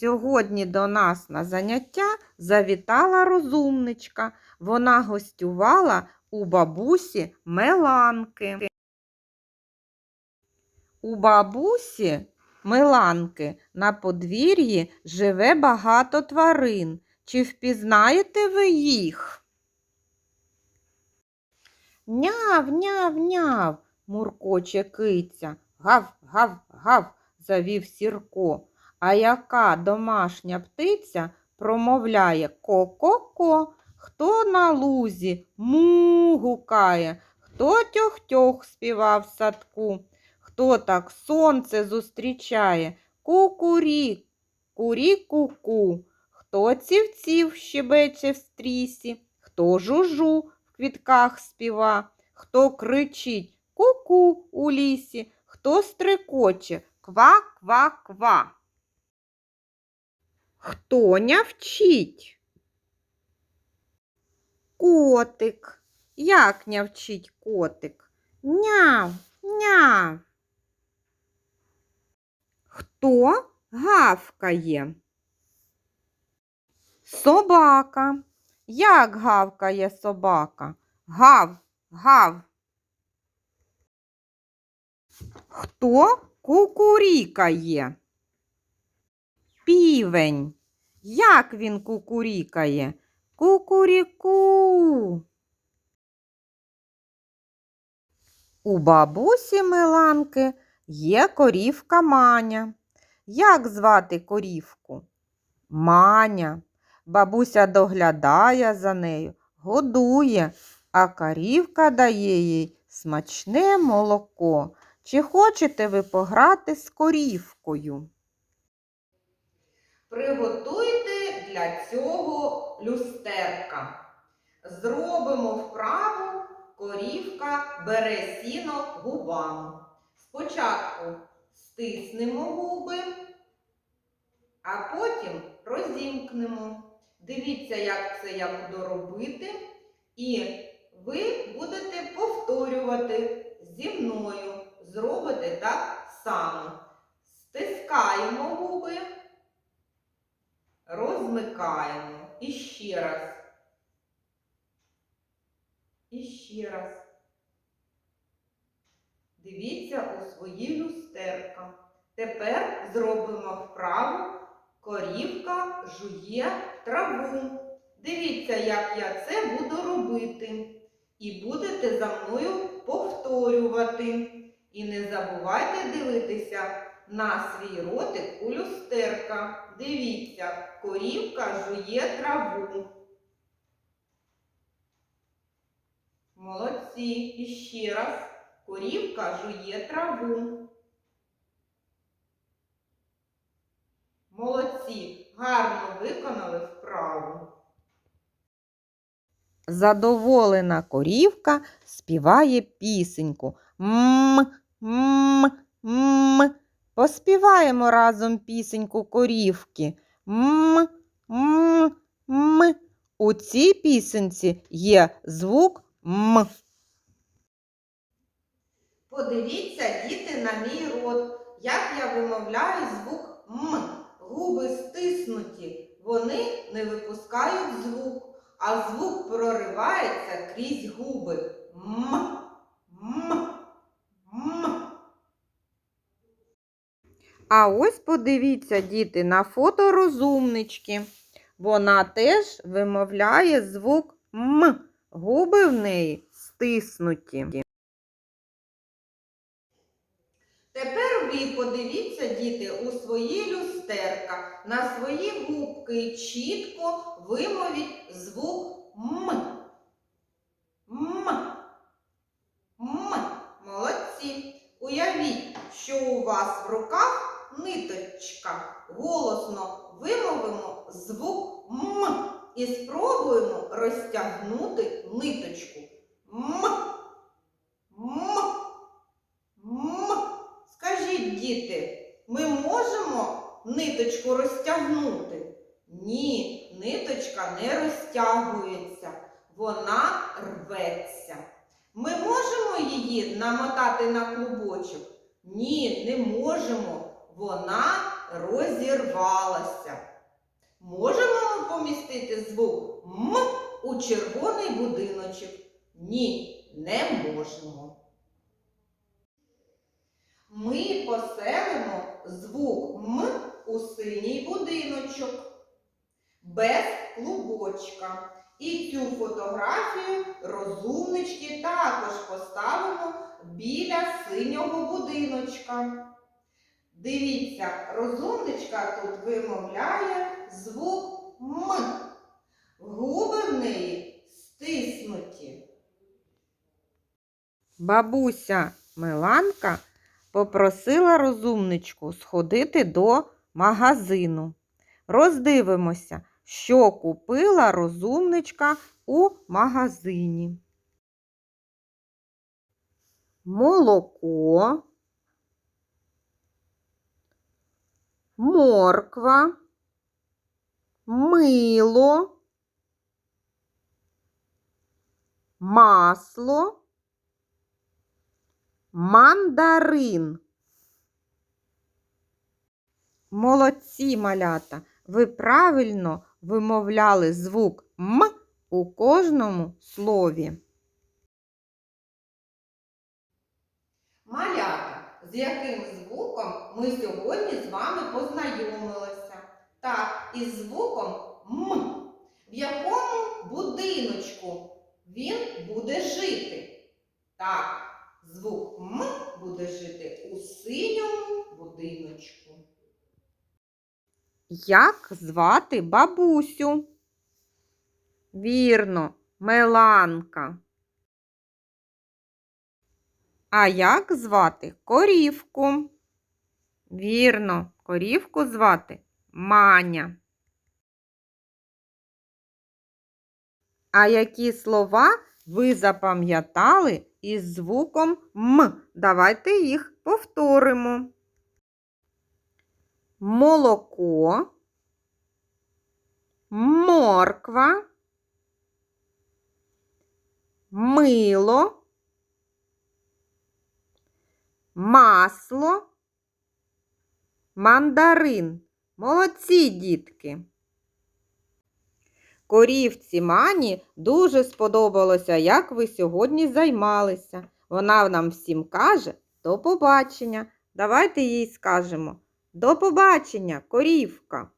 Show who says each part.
Speaker 1: Сьогодні до нас на заняття завітала розумничка. Вона гостювала у бабусі Меланки. У бабусі Меланки на подвір'ї живе багато тварин. Чи впізнаєте ви їх? Няв, няв, няв, муркоче киця. Гав, гав, гав, завів сірко. А яка домашня птиця промовляє ко-ко-ко, хто на лузі му гукає, хто тьох-тьох співав в садку, хто так сонце зустрічає, ку-курі, курі-ку-ку, хто ців-ців щебече в стрісі, хто жужу в квітках співа, хто кричить ку-ку у лісі, хто стрекоче ква-ква-ква. Хто нявчить? Котик. Як нявчить котик? Няв, няв. Хто гавкає? Собака. Як гавкає собака? Гав, гав. Хто кукурікає? Півень. Як він кукурікає? Кукуріку. У бабусі Миланки є корівка Маня. Як звати корівку? Маня. Бабуся доглядає за нею, годує, а корівка дає їй смачне молоко. Чи хочете ви пограти з корівкою? Приготуйте для цього люстерка. Зробимо вправу корівка бере сіно губами. Спочатку стиснемо губи, а потім розімкнемо. Дивіться, як це я буду робити, і ви будете повторювати зі мною. Зробите так само. Стискаємо. Розмикаємо. І ще раз. І ще раз. Дивіться у свої люстерка. Тепер зробимо вправу корівка жує траву. Дивіться, як я це буду робити. І будете за мною повторювати. І не забувайте дивитися на свій ротик у люстерка. Дивіться, корівка жує траву. Молодці. І ще раз. Корівка жує траву. Молодці. Гарно виконали вправу. Задоволена корівка співає пісеньку. М, м, м. Поспіваємо разом пісеньку корівки. М, м, м. У цій пісенці є звук М. Подивіться, діти, на мій рот, як я вимовляю звук М. Губи стиснуті, вони не випускають звук, а звук проривається крізь губи. М. М. А ось подивіться, діти, на фото розумнички. Вона теж вимовляє звук М. Губи в неї стиснуті. Тепер ви подивіться, діти, у свої люстерка. На свої губки чітко вимовіть звук М. М. М. Молодці. Уявіть, що у вас в руках ниточка. Голосно вимовимо звук М і спробуємо розтягнути ниточку. М. М. М. Скажіть, діти, ми можемо ниточку розтягнути? Ні, ниточка не розтягується, вона рветься. Ми можемо її намотати на клубочок? Ні, не можемо. Вона розірвалася. Можемо ми помістити звук М у червоний будиночок? Ні, не можемо. Ми поселимо звук М у синій будиночок без клубочка. І цю фотографію розумнички також поставимо біля синього будиночка. Дивіться, розумничка тут вимовляє звук М. Губи в неї стиснуті. Бабуся Миланка попросила розумничку сходити до магазину. Роздивимося, що купила розумничка у магазині. Молоко, морква, мило, масло, мандарин. Молодці, малята! Ви правильно вимовляли звук М у кожному слові. Малята, з яким ми сьогодні з вами познайомилися? Так, із звуком М. В якому будиночку він буде жити? Так, звук М буде жити у синьому будиночку. Як звати бабусю? Вірно, Меланка. А як звати корівку? Вірно, корівку звати Маня. А які слова ви запам'ятали із звуком М? Давайте їх повторимо. Молоко, морква, мило, масло, мандарин. Молодці, дітки. Корівці Мані дуже сподобалося, як ви сьогодні займалися. Вона нам всім каже до побачення. Давайте їй скажемо. До побачення, корівка!